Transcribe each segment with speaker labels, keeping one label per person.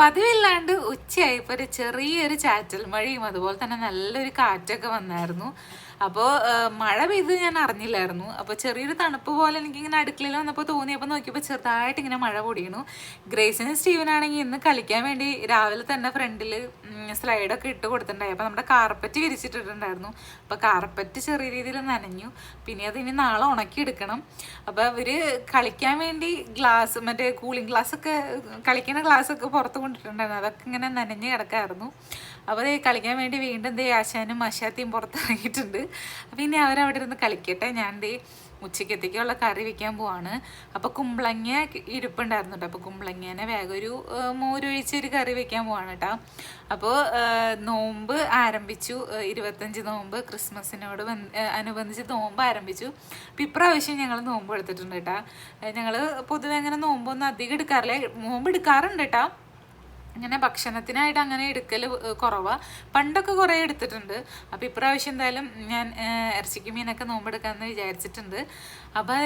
Speaker 1: പതിവില്ലാണ്ട് ഉച്ചയായപ്പോൾ ഒരു ചെറിയൊരു ചാറ്റൽ മഴയും അതുപോലെ തന്നെ നല്ലൊരു കാറ്റൊക്കെ വന്നായിരുന്നു. അപ്പോൾ മഴ പെയ്ത് ഞാൻ അറിഞ്ഞില്ലായിരുന്നു. അപ്പോൾ ചെറിയൊരു തണുപ്പ് പോലെ എനിക്കിങ്ങനെ അടുക്കളയിൽ വന്നപ്പോൾ തോന്നിയപ്പോൾ നോക്കിയപ്പോൾ ചെറുതായിട്ട് ഇങ്ങനെ മഴ പൊടിയണു. ഗ്രേസിനും സ്റ്റീവനാണെങ്കിൽ ഇന്ന് കളിക്കാൻ വേണ്ടി രാവിലെ തന്നെ ഫ്രണ്ടിൽ സ്ലൈഡൊക്കെ ഇട്ട് കൊടുത്തിട്ടുണ്ടായി. അപ്പോൾ നമ്മുടെ കാർപ്പറ്റ് വിരിച്ചിട്ടിട്ടുണ്ടായിരുന്നു. അപ്പോൾ കാർപ്പറ്റ് ചെറിയ രീതിയിൽ നനഞ്ഞു. പിന്നെ അത് ഇനി നാളെ ഉണക്കിയെടുക്കണം. അപ്പോൾ അവർ കളിക്കാൻ വേണ്ടി ഗ്ലാസ് മറ്റേ കൂളിംഗ് ഗ്ലാസ് ഒക്കെ കളിക്കുന്ന ഗ്ലാസ് ഒക്കെ പുറത്ത് കൊണ്ടിട്ടുണ്ടായിരുന്നു. അതൊക്കെ ഇങ്ങനെ നനഞ്ഞ് കിടക്കായിരുന്നു. അപ്പോൾ കളിക്കാൻ വേണ്ടി വീണ്ടും ദേ ആശാനും ആശാത്തിയും പുറത്തിറങ്ങിയിട്ടുണ്ട്. അപ്പോൾ ഇനി അവരവിടെ ഇരുന്ന് കളിക്കട്ടെ. ഞാൻ ദേ ഉച്ചക്കത്തേക്കുള്ള കറി വെക്കാൻ പോവാണ്. അപ്പോൾ കുമ്പളങ്ങ ഇരിപ്പുണ്ടായിരുന്നു കേട്ടോ അപ്പോൾ കുമ്പളങ്ങേനെ വേഗം ഒരു ആ, മോരൊഴിച്ച് ഒരു കറി വെക്കാൻ പോവാണ് കേട്ടോ അപ്പോൾ നോമ്പ് ആരംഭിച്ചു. ഇരുപത്തഞ്ച് നോമ്പ് ക്രിസ്മസിനോട് ബന്ധ- അനുബന്ധിച്ച് നോമ്പ് ആരംഭിച്ചു. അപ്പോൾ ഇപ്രാവശ്യം ഞങ്ങൾ നോമ്പ് എടുത്തിട്ടുണ്ട് കേട്ടോ ഞങ്ങൾ പൊതുവെ അങ്ങനെ നോമ്പൊന്നും അധികം എടുക്കാറില്ല. നോമ്പ് എടുക്കാറുണ്ട് കേട്ടോ അങ്ങനെ ഭക്ഷണത്തിനായിട്ട് അങ്ങനെ എടുക്കൽ കുറവാണ് പണ്ടൊക്കെ കുറേ എടുത്തിട്ടുണ്ട്. അപ്പോൾ ഇപ്രാവശ്യം എന്തായാലും ഞാൻ ഇറച്ചിക്ക് മീനൊക്കെ നോമ്പെടുക്കാമെന്ന് വിചാരിച്ചിട്ടുണ്ട്. അപ്പോൾ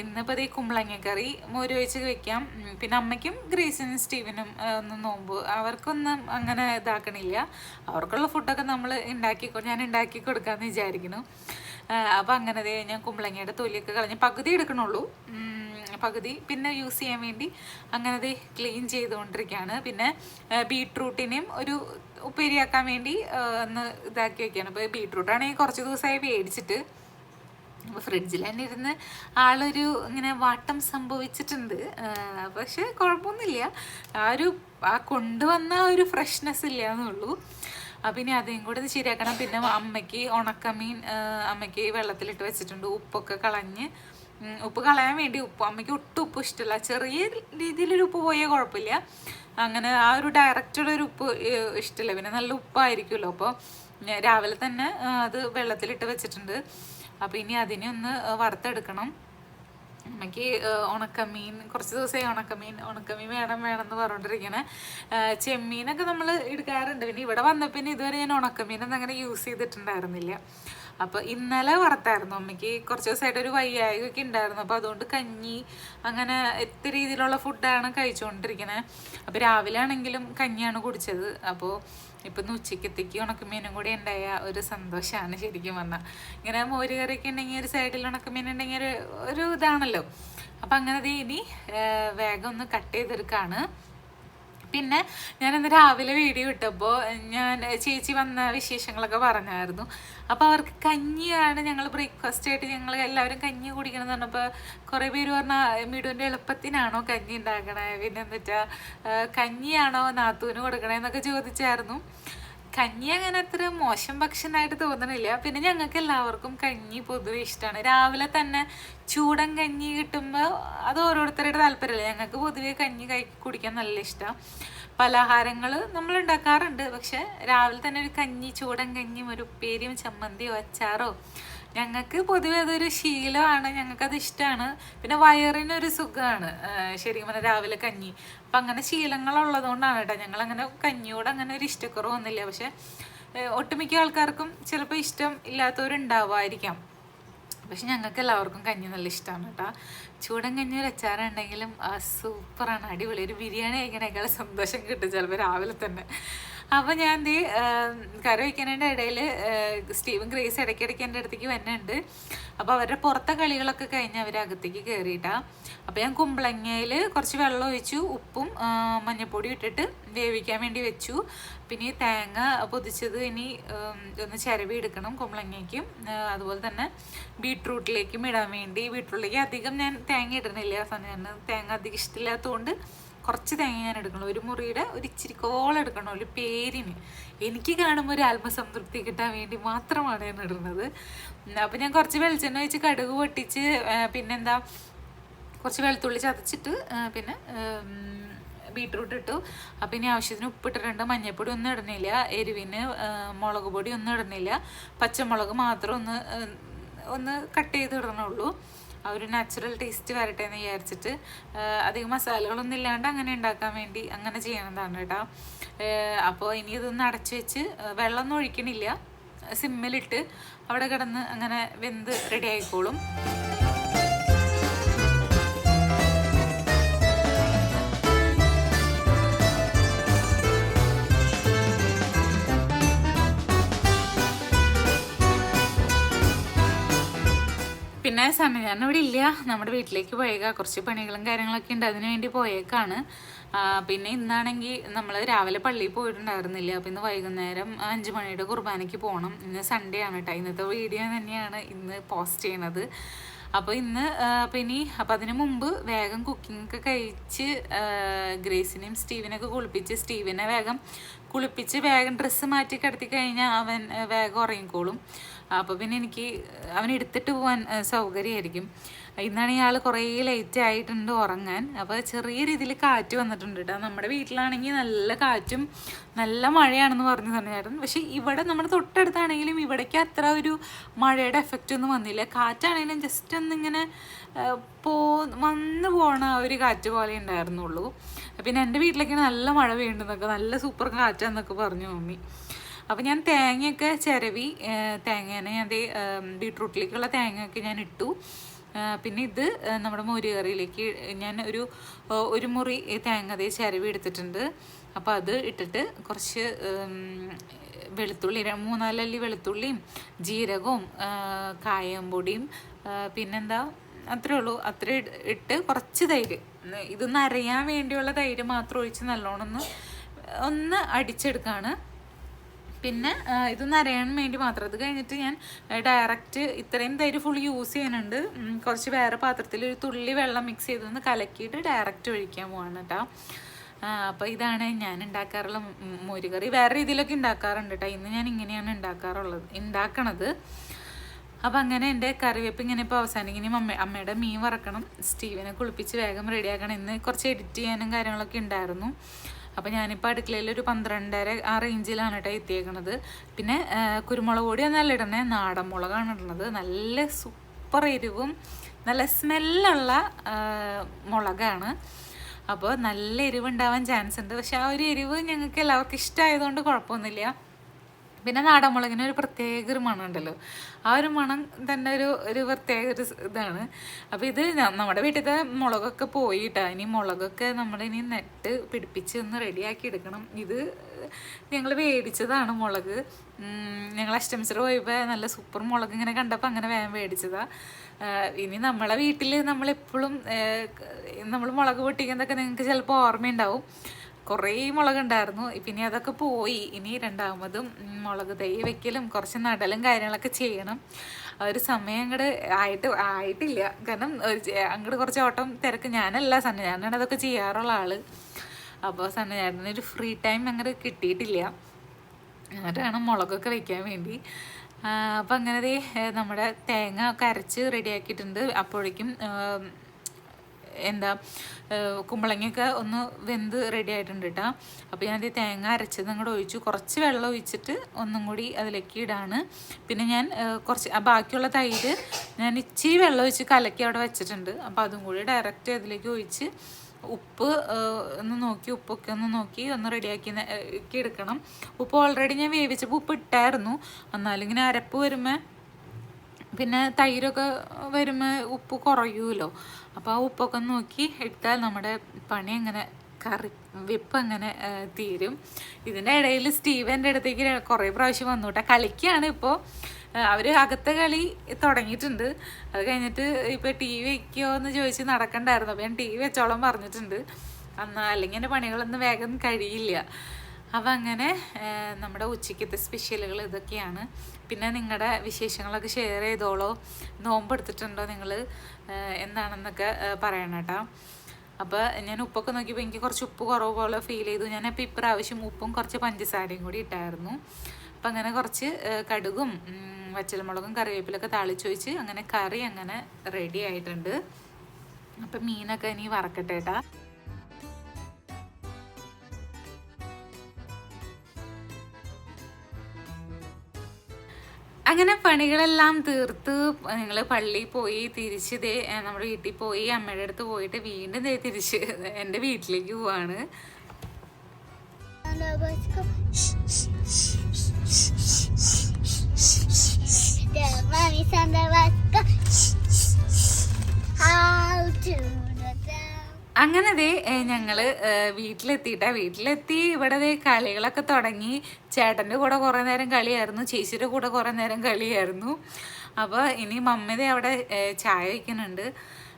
Speaker 1: ഇന്നിപ്പോൾ ഈ കുമ്പളങ്ങക്കറി മോര് ഒഴിച്ച് വെക്കാം പിന്നെ അമ്മയ്ക്കും ഗ്രീസിനും സ്റ്റീവിനും ഒന്ന് നോമ്പ് അവർക്കൊന്നും അങ്ങനെ ഇതാക്കണില്ല. അവർക്കുള്ള ഫുഡൊക്കെ നമ്മൾ ഉണ്ടാക്കി ഞാൻ ഉണ്ടാക്കി കൊടുക്കാമെന്ന് വിചാരിക്കുന്നു. അപ്പോൾ അങ്ങനെ ഞാൻ കുമ്പളങ്ങയുടെ തൊലിയൊക്കെ കളഞ്ഞ് പകുതി എടുക്കണുള്ളൂ. പകുതി പിന്നെ യൂസ് ചെയ്യാൻ വേണ്ടി അങ്ങനെ അത് ക്ലീൻ ചെയ്തുകൊണ്ടിരിക്കുകയാണ്. പിന്നെ ബീട്രൂട്ടിനെയും ഒരു ഉപ്പേരിയാക്കാൻ വേണ്ടി ഒന്ന് ഇതാക്കി വെക്കുകയാണ്. അപ്പോൾ ബീട്രൂട്ടാണെങ്കിൽ കുറച്ച് ദിവസമായി മേടിച്ചിട്ട്. അപ്പോൾ ഫ്രിഡ്ജിൽ തന്നെ ഇരുന്ന് ആളൊരു ഇങ്ങനെ വാട്ടം സംഭവിച്ചിട്ടുണ്ട്. പക്ഷേ കുഴപ്പമൊന്നുമില്ല. ആ ഒരു ആ കൊണ്ടുവന്ന ഒരു ഫ്രഷ്നെസ് ഇല്ല എന്നുള്ളൂ അപ്പം ഇനി അതും കൂടെ ഒന്ന് ശരിയാക്കണം. പിന്നെ അമ്മയ്ക്ക് ഉണക്കമീൻ അമ്മയ്ക്ക് വെള്ളത്തിലിട്ട് വെച്ചിട്ടുണ്ട്. ഉപ്പൊക്കെ കളഞ്ഞ് ഉപ്പ് കളയാൻ വേണ്ടി ഉപ്പ് അമ്മയ്ക്ക് ഒട്ടും ഉപ്പ് ഇഷ്ടമല്ല. ചെറിയ രീതിയിലൊരു ഉപ്പ് പോയാൽ കുഴപ്പമില്ല. അങ്ങനെ ആ ഒരു ഡയറക്റ്റുള്ള ഒരു ഉപ്പ് ഇഷ്ടമല്ല. പിന്നെ നല്ല ഉപ്പായിരിക്കുമല്ലോ. അപ്പോൾ രാവിലെ തന്നെ അത് വെള്ളത്തിലിട്ട് വെച്ചിട്ടുണ്ട്. അപ്പോൾ ഇനി അതിനെ ഒന്ന് വറുത്തെടുക്കണം. അമ്മയ്ക്ക് ഉണക്കമീൻ കുറച്ച് ദിവസമായി ഉണക്കമീൻ ഉണക്കമീൻ വേണം വേണം എന്ന് പറഞ്ഞുകൊണ്ടിരിക്കണേ ഏഹ്, ചെമ്മീനൊക്കെ നമ്മൾ എടുക്കാറുണ്ട്. പിന്നെ ഇവിടെ വന്നപ്പോൾ ഇതുവരെ ഞാൻ ഉണക്കമീനൊന്നും അങ്ങനെ യൂസ് ചെയ്തിട്ടുണ്ടായിരുന്നില്ല. അപ്പോൾ ഇന്നലെ വറുത്തായിരുന്നു. അമ്മയ്ക്ക് കുറച്ച് ദിവസമായിട്ട് ഒരു വയ്യായ്കയൊക്കെ ഉണ്ടായിരുന്നു. അപ്പോൾ അതുകൊണ്ട് കഞ്ഞി അങ്ങനെ എത്ര രീതിയിലുള്ള ഫുഡാണ് കഴിച്ചുകൊണ്ടിരിക്കുന്നത് അപ്പോൾ രാവിലെ ആണെങ്കിലും കഞ്ഞിയാണ് കുടിച്ചത്. അപ്പോൾ ഇപ്പൊ ഉച്ചക്കത്തേക്ക് ഉണക്കമീനും കൂടി ഉണ്ടായ ഒരു സന്തോഷമാണ് ശരിക്കും പറഞ്ഞാൽ ഇങ്ങനെ മോര് കറിയൊക്കെ ഉണ്ടെങ്കിൽ ഒരു സൈഡിൽ ഉണക്കമീൻ ഉണ്ടെങ്കിൽ ഒരു ഒരു ഇതാണല്ലോ. അപ്പം അങ്ങനെ ഇനി വേഗം ഒന്ന് കട്ട് ചെയ്തെടുക്കാണ്. പിന്നെ ഞാൻ ഞാനിന്ന് രാവിലെ വീഡിയോ ഇട്ടപ്പോൾ ഞാൻ ചേച്ചി വന്ന വിശേഷങ്ങളൊക്കെ പറഞ്ഞായിരുന്നു. അപ്പോൾ അവർക്ക് കഞ്ഞിയാണ് ഞങ്ങൾ ബ്രേക്ക്ഫാസ്റ്റ് ആയിട്ട് ഞങ്ങൾ എല്ലാവരും കഞ്ഞി കുടിക്കണം എന്ന് പറഞ്ഞപ്പോൾ കുറേ പേര് പറഞ്ഞാൽ മീഡുവിന്റെ എളുപ്പത്തിനാണോ കഞ്ഞി ഉണ്ടാക്കണേ? പിന്നെ എന്നിട്ടാ കഞ്ഞിയാണോ നാത്തൂന് കൊടുക്കണേ? എന്നൊക്കെ ചോദിച്ചായിരുന്നു. കഞ്ഞി അങ്ങനെ അത്ര മോശം ഭക്ഷണമായിട്ട് തോന്നണില്ല. പിന്നെ ഞങ്ങൾക്ക് എല്ലാവർക്കും കഞ്ഞി പൊതുവെ ഇഷ്ടമാണ് രാവിലെ തന്നെ ചൂടൻ കഞ്ഞി കിട്ടുമ്പോൾ അത് ഓരോരുത്തരുടെ താല്പര്യമല്ലേ ഞങ്ങൾക്ക് പൊതുവെ കഞ്ഞി കൈ കുടിക്കാൻ നല്ല ഇഷ്ടമാണ് പലഹാരങ്ങൾ നമ്മൾ ഉണ്ടാക്കാറുണ്ട് പക്ഷെ രാവിലെ തന്നെ ഒരു കഞ്ഞി ചൂടൻ കഞ്ഞിയും ഒരു ഉപ്പേരിയും ചമ്മന്തിയോ അച്ചാറോ ഞങ്ങൾക്ക് പൊതുവെ അതൊരു ശീലമാണ്. ഞങ്ങൾക്കത് ഇഷ്ടമാണ്. പിന്നെ വയറിനൊരു സുഖമാണ്. ശരിക്കും പറഞ്ഞാൽ രാവിലെ കഞ്ഞി. അപ്പം അങ്ങനെ ശീലങ്ങളുള്ളതുകൊണ്ടാണ് കേട്ടോ. ഞങ്ങളങ്ങനെ കഞ്ഞിയോട് അങ്ങനെ ഒരു ഇഷ്ടക്കുറവൊന്നുമില്ല പക്ഷെ ഒട്ടുമിക്ക ആൾക്കാർക്കും ചിലപ്പോൾ ഇഷ്ടം ഇല്ലാത്തവരുണ്ടാവുമായിരിക്കാം പക്ഷെ ഞങ്ങൾക്ക് എല്ലാവർക്കും കഞ്ഞി നല്ല ഇഷ്ടമാണ് കേട്ടോ. ചൂടൻ കഞ്ഞി ഒരു അച്ചാറുണ്ടെങ്കിലും സൂപ്പറാണ്. അടിപൊളി. ഒരു ബിരിയാണി കഴിക്കണേക്കാൾ സന്തോഷം കിട്ടും ചിലപ്പോൾ രാവിലെ തന്നെ. അപ്പോൾ ഞാൻ ദേ കര വയ്ക്കുന്നതിന്റെ ഇടയിൽ സ്റ്റീവൻ ഗ്രേസ് ഇടയ്ക്കിടയ്ക്ക് എന്റെ അടുത്തേക്ക് വരുന്നുണ്ട് അപ്പോൾ അവരുടെ പുറത്തെ കളികളൊക്കെ കഴിഞ്ഞ് അവർ അകത്തേക്ക് കയറിയിട്ടാ അപ്പോൾ ഞാൻ കുമ്പളങ്ങയിൽ കുറച്ച് വെള്ളം ഒഴിച്ചു ഉപ്പും മഞ്ഞപ്പൊടി ഇട്ടിട്ട് വേവിക്കാൻ വേണ്ടി വെച്ചു. പിന്നെ തേങ്ങ പൊതിച്ചത് ഇനി ഒന്ന് ചിരവി എടുക്കണം കുമ്പളങ്ങയ്ക്കും. അതുപോലെ തന്നെ ബീട്രൂട്ടിലേക്കും ഇടാൻ വേണ്ടി. ബീട്രൂട്ടിലേക്ക് അധികം ഞാൻ തേങ്ങ ഇടുന്നില്ല. ആ സമയം തേങ്ങ അധികം ഇഷ്ടമില്ലാത്തതുകൊണ്ട് കുറച്ച് തേങ്ങ ഞാൻ എടുക്കണം. ഒരു മുറിയുടെ ഒരു ഇച്ചിരി കോളം എടുക്കണം. ഒരു പേരിന്. എനിക്ക് കാണുമ്പോൾ ഒരു ആത്മസംതൃപ്തി കിട്ടാൻ വേണ്ടി മാത്രമാണ് ഞാൻ ഇടുന്നത്. അപ്പം ഞാൻ കുറച്ച് വെളിച്ചെണ്ണ വെച്ച് കടുക് പൊട്ടിച്ച് പിന്നെന്താ കുറച്ച് വെളുത്തുള്ളി ചതച്ചിട്ട് പിന്നെ ബീട്രൂട്ട് ഇട്ടു. അപ്പം ഇനി ആവശ്യത്തിന് ഉപ്പിട്ടിട്ടുണ്ട് മഞ്ഞൾപ്പൊടി ഒന്നും ഇടുന്നില്ല. എരിവിന് മുളക് പൊടി ഒന്നും ഇടുന്നില്ല. പച്ചമുളക് മാത്രം ഒന്ന് ഒന്ന് കട്ട് ചെയ്ത് ഇടണുള്ളൂ. ആ ഒരു നാച്ചുറൽ ടേസ്റ്റ് വരട്ടെ എന്ന് വിചാരിച്ചിട്ട് അധികം മസാലകളൊന്നും ഇല്ലാണ്ട് അങ്ങനെ ഉണ്ടാക്കാൻ വേണ്ടി അങ്ങനെ ചെയ്യണതാണ് കേട്ടോ. അപ്പോൾ ഇനി ഇതൊന്ന് അടച്ചു വെച്ച് വെള്ളമൊന്നും ഒഴിക്കണില്ല. സിമ്മിലിട്ട് അവിടെ കിടന്ന് അങ്ങനെ വെന്ത് റെഡി ആയിക്കോളും. സമയം. ഇവിടെ ഇല്ല. നമ്മുടെ വീട്ടിലേക്ക് പോയേക്കാം. കുറച്ച് പണികളും കാര്യങ്ങളൊക്കെ ഉണ്ട്. അതിനു വേണ്ടി പോയേക്കാണ്. പിന്നെ ഇന്നാണെങ്കിൽ നമ്മൾ രാവിലെ പള്ളിയിൽ പോയിട്ടുണ്ടായിരുന്നില്ല? അപ്പം ഇന്ന് വൈകുന്നേരം അഞ്ച് മണിയുടെ കുർബാനയ്ക്ക് പോകണം ഇന്ന് സൺഡേ ആണ് കേട്ടോ ഇന്നത്തെ വീഡിയോ തന്നെയാണ് ഇന്ന് പോസ്റ്റ് ചെയ്യണത്. അപ്പോൾ ഇന്ന് പിന്നെ അപ്പം ഇനി അപ്പം അതിന് മുമ്പ് വേഗം കുക്കിംഗ് ഒക്കെ കഴിച്ച് ഗ്രേസിനെയും സ്റ്റീവിനൊക്കെ കുളിപ്പിച്ച് സ്റ്റീവിനെ വേഗം കുളിപ്പിച്ച് വേഗം ഡ്രസ്സ് മാറ്റി കിടത്തി കഴിഞ്ഞാൽ അവൻ വേഗം ഉറങ്ങിക്കോളും. അപ്പോൾ പിന്നെ എനിക്ക് അവൻ എടുത്തിട്ട് പോകാൻ സൗകര്യമായിരിക്കും. ഇന്നാണ് ഇയാൾ കുറേ ലേറ്റ് ആയിട്ടുണ്ട് ഉറങ്ങാൻ. അപ്പോൾ ചെറിയ രീതിയിൽ കാറ്റ് വന്നിട്ടുണ്ട് കേട്ടോ നമ്മുടെ വീട്ടിലാണെങ്കിൽ നല്ല കാറ്റും നല്ല മഴയാണെന്ന് പറഞ്ഞു തന്നെയായിരുന്നു പക്ഷേ ഇവിടെ നമ്മുടെ തൊട്ടടുത്താണെങ്കിലും ഇവിടേക്ക് അത്ര ഒരു മഴയുടെ എഫക്റ്റ് ഒന്നും വന്നില്ല. കാറ്റാണെങ്കിലും ജസ്റ്റ് ഒന്നിങ്ങനെ പോ വന്നു പോണ ഒരു കാറ്റ് പോലെ ഉണ്ടായിരുന്നുള്ളൂ. പിന്നെ എന്റെ വീട്ടിലേക്ക് നല്ല മഴ വീണ്ടെന്നൊക്കെ നല്ല സൂപ്പർ കാറ്റാന്നൊക്കെ പറഞ്ഞു മമ്മി. അപ്പോൾ ഞാൻ തേങ്ങയൊക്കെ ചിരവി തേങ്ങേനെ ഞാൻ അതേ ബീട്രൂട്ടിലേക്കുള്ള തേങ്ങയൊക്കെ ഞാൻ ഇട്ടു. പിന്നെ ഇത് നമ്മുടെ മോര് കറിയിലേക്ക് ഞാൻ ഒരു ഒരു മുറി തേങ്ങ അതേ ചിരവി എടുത്തിട്ടുണ്ട്. അപ്പോൾ അത് ഇട്ടിട്ട് കുറച്ച് വെളുത്തുള്ളി മൂന്നാലല്ലി വെളുത്തുള്ളിയും ജീരകവും കായംപൊടിയും കായം പൊടിയും പിന്നെന്താ അത്രേ ഉള്ളൂ. അത്ര ഇട്ട് കുറച്ച് തൈര്. ഇത് അരയാൻ വേണ്ടിയുള്ള തൈര് മാത്രം ഒഴിച്ച് നല്ലോണം ഒന്ന് ഒന്ന് അടിച്ചെടുക്കുകയാണ് പിന്നെ ഇതൊന്ന് അറിയാൻ വേണ്ടി മാത്രം. അത് കഴിഞ്ഞിട്ട് ഞാൻ ഡയറക്റ്റ് ഇത്രയും തൈര് ഫുൾ യൂസ് ചെയ്യാനുണ്ട്. കുറച്ച് വേറെ പാത്രത്തിൽ ഒരു തുള്ളി വെള്ളം മിക്സ് ചെയ്തൊന്ന് കലക്കിയിട്ട് ഡയറക്റ്റ് ഒഴിക്കാൻ പോവാണ് കേട്ടോ അപ്പോൾ ഇതാണ് ഞാൻ ഉണ്ടാക്കാറുള്ള മോരുകറി. വേറെ രീതിയിലൊക്കെ ഉണ്ടാക്കാറുണ്ട് കേട്ടോ ഇന്ന് ഞാൻ ഇങ്ങനെയാണ് ഉണ്ടാക്കാറുള്ളത് ഉണ്ടാക്കണത്. അപ്പം അങ്ങനെ എന്റെ കറിവേപ്പ് ഇങ്ങനെ ഇപ്പോൾ അവസാനിക്കുന്ന അമ്മ അമ്മയുടെ മീൻ വറക്കണം. സ്റ്റീവിനെ കുളിപ്പിച്ച് വേഗം റെഡിയാക്കണം ഇന്ന് കുറച്ച് എഡിറ്റ് ചെയ്യാനും കാര്യങ്ങളൊക്കെ ഉണ്ടായിരുന്നു. അപ്പം ഞാനിപ്പോൾ അടുക്കളയിൽ ഒരു പന്ത്രണ്ടര ആ റേഞ്ചിലാണ് കേട്ടോ എത്തിയേക്കണത്. പിന്നെ കുരുമുളക് പൊടി ഒന്നല്ല ഇടണേ. നാടൻ മുളകാണ് ഇടുന്നത് നല്ല സൂപ്പർ എരിവും നല്ല സ്മെല്ലുള്ള മുളകാണ്. അപ്പോൾ നല്ല എരിവ് ഉണ്ടാവാൻ ചാൻസ് ഉണ്ട്. പക്ഷെ ആ ഒരു എരിവ് ഞങ്ങൾക്ക് എല്ലാവർക്കും ഇഷ്ടമായതുകൊണ്ട് കുഴപ്പമൊന്നുമില്ല. പിന്നെ നാടൻ മുളകിന് ഒരു പ്രത്യേക ഒരു മണം ഉണ്ടല്ലോ ആ ഒരു മണം തന്നെ ഒരു ഒരു പ്രത്യേക ഒരു ഇതാണ്. അപ്പോൾ ഇത് നമ്മുടെ വീട്ടിലത്തെ മുളകൊക്കെ പോയിട്ടാ. ഇനി മുളകൊക്കെ നമ്മൾ ഇനി നെറ്റ് പിടിപ്പിച്ച് ഒന്ന് റെഡിയാക്കി എടുക്കണം. ഇത് ഞങ്ങൾ മേടിച്ചതാണ് മുളക്. ഞങ്ങൾ അഷ്ടമിച്ചർ പോയപ്പോൾ നല്ല സൂപ്പർ മുളക് ഇങ്ങനെ കണ്ടപ്പോൾ അങ്ങനെ വേഗം മേടിച്ചതാ ഇനി നമ്മളെ വീട്ടിൽ നമ്മളെപ്പോഴും നമ്മൾ മുളക് പൊട്ടിക്കുന്നതൊക്കെ നിങ്ങൾക്ക് ചിലപ്പോൾ ഓർമ്മയുണ്ടാവും. കുറേ മുളകുണ്ടായിരുന്നു. പിന്നെ അതൊക്കെ പോയി. ഇനി രണ്ടാമതും മുളക് തൈ വെക്കലും കുറച്ച് നടലും കാര്യങ്ങളൊക്കെ ചെയ്യണം. ആ ഒരു സമയം അങ്ങോട്ട് ആയിട്ട് ആയിട്ടില്ല. കാരണം അങ്ങോട്ട് കുറച്ച് ഓട്ടം തിരക്ക്. ഞാനല്ല സന്ന ഞാനാണ് അതൊക്കെ ചെയ്യാറുള്ള ആൾ. അപ്പോൾ ഒരു ഫ്രീ ടൈം അങ്ങോട്ട് കിട്ടിയിട്ടില്ല. എന്നിട്ട് വേണം മുളകൊക്കെ വെക്കാൻ വേണ്ടി. അപ്പം അങ്ങനെ നമ്മുടെ തേങ്ങ ഒക്കെ അരച്ച് റെഡിയാക്കിയിട്ടുണ്ട്. അപ്പോഴേക്കും എന്താ കുമ്പളങ്ങയൊക്കെ ഒന്ന് വെന്ത് റെഡി ആയിട്ടുണ്ട് കേട്ടോ അപ്പോൾ ഞാനത് തേങ്ങ അരച്ചത് അങ്ങോട്ട് ഒഴിച്ചു. കുറച്ച് വെള്ളം ഒഴിച്ചിട്ട് ഒന്നും കൂടി അതിലേക്ക് ഇടാണ്. പിന്നെ ഞാൻ കുറച്ച് ബാക്കിയുള്ള തൈര് ഞാൻ ഇച്ചിരി വെള്ളം ഒഴിച്ച് കലക്കി അവിടെ വെച്ചിട്ടുണ്ട്. അപ്പോൾ അതും കൂടി ഡയറക്റ്റ് അതിലേക്ക് ഒഴിച്ച് ഉപ്പ് ഒന്ന് നോക്കി ഉപ്പൊക്കെ ഒന്ന് നോക്കി ഒന്ന് റെഡിയാക്കി എടുക്കണം. ഉപ്പ് ഓൾറെഡി ഞാൻ വേവിച്ചപ്പോൾ ഉപ്പ് ഇട്ടായിരുന്നു. എന്നാലും ഇങ്ങനെ അരപ്പ് വരുമ്പോൾ പിന്നെ തൈരൊക്കെ വരുമ്പോൾ ഉപ്പ് കുറയുമല്ലോ അപ്പോൾ ആ ഉപ്പൊക്കെ നോക്കി ഇട്ടാൽ നമ്മുടെ പണി അങ്ങനെ കറി വിപ്പ് അങ്ങനെ തീരും. ഇതിന്റെ ഇടയിൽ സ്റ്റീവന്റെ അടുത്തേക്ക് കുറേ പ്രാവശ്യം വന്നു കേട്ടോ കളിക്കുകയാണ് ഇപ്പോൾ അവർ അകത്തെ കളി തുടങ്ങിയിട്ടുണ്ട്. അത് കഴിഞ്ഞിട്ട് ഇപ്പോൾ ടി വി വയ്ക്കുമോ എന്ന് ചോദിച്ച് നടക്കണ്ടായിരുന്നു. അപ്പോൾ ഞാൻ ടി വി വെച്ചോളം പറഞ്ഞിട്ടുണ്ട്. എന്നാൽ അല്ലെങ്കിൽ എന്റെ പണികളൊന്നും വേഗം കഴിയില്ല. അപ്പം അങ്ങനെ നമ്മുടെ ഉച്ചയ്ക്കത്തെ സ്പെഷ്യലുകൾ ഇതൊക്കെയാണ്. പിന്നെ നിങ്ങളുടെ വിശേഷങ്ങളൊക്കെ ഷെയർ ചെയ്തോളോ. നോമ്പെടുത്തിട്ടുണ്ടോ നിങ്ങൾ എന്താണെന്നൊക്കെ പറയണം കേട്ടോ. അപ്പോൾ ഞാൻ ഉപ്പൊക്കെ നോക്കിയപ്പോൾ എനിക്ക് കുറച്ച് ഉപ്പ് കുറവ് പോലെ ഫീൽ ചെയ്തു. ഞാൻ അപ്പോൾ ഇപ്രാവശ്യം ഉപ്പും കുറച്ച് പഞ്ചസാരയും കൂടി ഇട്ടായിരുന്നു. അപ്പം അങ്ങനെ കുറച്ച് കടുകും വച്ചൽമുളകും കറിവേപ്പിലൊക്കെ താളിച്ചൊഴിച്ച് അങ്ങനെ കറി അങ്ങനെ റെഡി ആയിട്ടുണ്ട്. അപ്പം മീനൊക്കെ ഇനി വറക്കട്ടെ കേട്ടാ. അങ്ങനെ പണികളെല്ലാം തീർത്ത് ഞങ്ങൾ പള്ളിയിൽ പോയി തിരിച്ച് ദേ നമ്മുടെ വീട്ടിൽ പോയി അമ്മയുടെ അടുത്ത് പോയിട്ട് വീണ്ടും ദേ തിരിച്ച് എന്റെ വീട്ടിലേക്ക് പോവാണ്.
Speaker 2: How to
Speaker 1: അങ്ങനെ ദേ ഞങ്ങൾ ഞങ്ങൾ വീട്ടിലെത്തിയിട്ടാ വീട്ടിലെത്തി ഇവിടെ ദേ കളികളൊക്കെ തുടങ്ങി ചേട്ടന്റെ കൂടെ കുറേ നേരം കളിയായിരുന്നു ചേച്ചിയുടെ കൂടെ കുറേ നേരം കളിയായിരുന്നു. അപ്പോൾ ഇനി മമ്മതേ അവിടെ ചായ വയ്ക്കുന്നുണ്ട്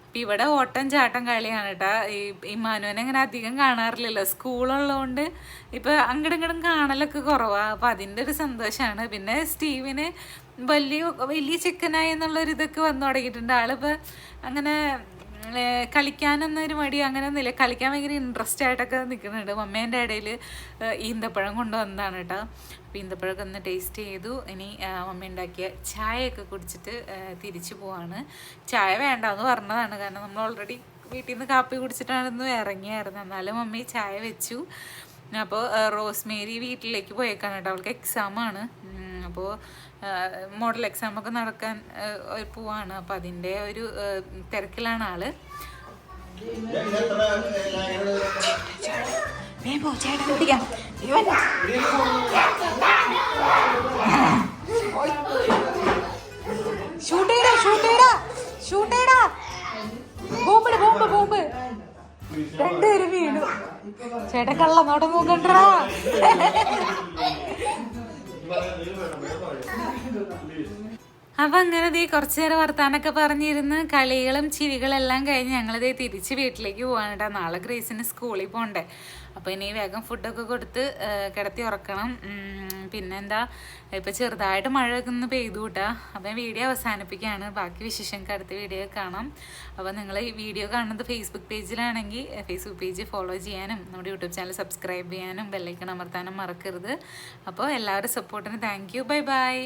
Speaker 1: അപ്പം ഇവിടെ ഓട്ടം ചാട്ടം കളിയാണ് കേട്ടോ ഈ ഈ മനുവിനെ അങ്ങനെ അധികം കാണാറില്ലല്ലോ. സ്കൂളുള്ളതുകൊണ്ട് ഇപ്പം അങ്ങടും ഇങ്ങടും കാണലൊക്കെ കുറവാണ് അപ്പോൾ അതിന്റെ ഒരു സന്തോഷമാണ് പിന്നെ സ്റ്റീവിന് വലിയ വലിയ ചിക്കനായി എന്നുള്ളൊരിതൊക്കെ വന്നു തുടങ്ങിയിട്ടുണ്ട്. ആളിപ്പോൾ അങ്ങനെ കളിക്കാനൊന്നൊരു മടി അങ്ങനെ ഒന്നുമില്ല കളിക്കാൻ ഭയങ്കര ഇൻട്രസ്റ്റ് ആയിട്ടൊക്കെ നിൽക്കുന്നുണ്ട് മമ്മേന്റെ ഇടയിൽ ഈന്തപ്പഴം കൊണ്ടുവന്നതാണ് കേട്ടോ അപ്പോൾ ഈന്തപ്പഴമൊക്കെ ഒന്ന് ടേസ്റ്റ് ചെയ്തു. ഇനി മമ്മി ഉണ്ടാക്കിയ ചായയൊക്കെ കുടിച്ചിട്ട് തിരിച്ചു പോവാണ്. ചായ വേണ്ട എന്ന് പറഞ്ഞതാണ്. കാരണം നമ്മൾ ഓൾറെഡി വീട്ടിൽ നിന്ന് കാപ്പി കുടിച്ചിട്ടാണെന്ന് ഇറങ്ങിയായിരുന്നു. എന്നാലും മമ്മി ചായ വെച്ചു. അപ്പോൾ റോസ്മേരി വീട്ടിലേക്ക് പോയേക്കാണ് കേട്ടോ അവൾക്ക് എക്സാമാണ് അപ്പോൾ മോഡൽ എക്സാം ഒക്കെ നടക്കാൻ പോവാണ്. അപ്പം അതിന്റെ ഒരു തിരക്കിലാണ് ആൾ. ബോംബ് രണ്ടുപേരും വീണു. ചേട്ടൻ കള്ള നോട്ടം നോക്കണ്ടാ. 你把那个衣服上没有倒油绿 അപ്പൊ അങ്ങനെ ദേ കുറച്ചു നേരം വർത്താനൊക്കെ പറഞ്ഞിരുന്ന് കളികളും ചിരികളെല്ലാം കഴിഞ്ഞ് ഞങ്ങളിതേ തിരിച്ച് വീട്ടിലേക്ക് പോവാണ് കേട്ടോ നാളെ ഗ്രേസിന് സ്കൂളിൽ പോകണ്ടേ അപ്പോൾ ഇനി വേഗം ഫുഡൊക്കെ കൊടുത്ത് കിടത്തി ഉറക്കണം. പിന്നെന്താ ഇപ്പൊ ചെറുതായിട്ട് മഴയൊക്കെ ഒന്ന് പെയ്തു കൂട്ടാ അപ്പം വീഡിയോ അവസാനിപ്പിക്കുകയാണ്. ബാക്കി വിശേഷം അടുത്ത വീഡിയോ കാണാം. അപ്പോൾ നിങ്ങൾ ഈ വീഡിയോ കാണുന്നത് ഫേസ്ബുക്ക് പേജിലാണെങ്കിൽ ഫേസ്ബുക്ക് പേജ് ഫോളോ ചെയ്യാനും നമ്മുടെ യൂട്യൂബ് ചാനൽ സബ്സ്ക്രൈബ് ചെയ്യാനും ബെല്ലൈക്കൺ അമർത്താനും മറക്കരുത്. അപ്പോൾ എല്ലാവരുടെ സപ്പോർട്ടിന് താങ്ക് യു ബൈ ബൈ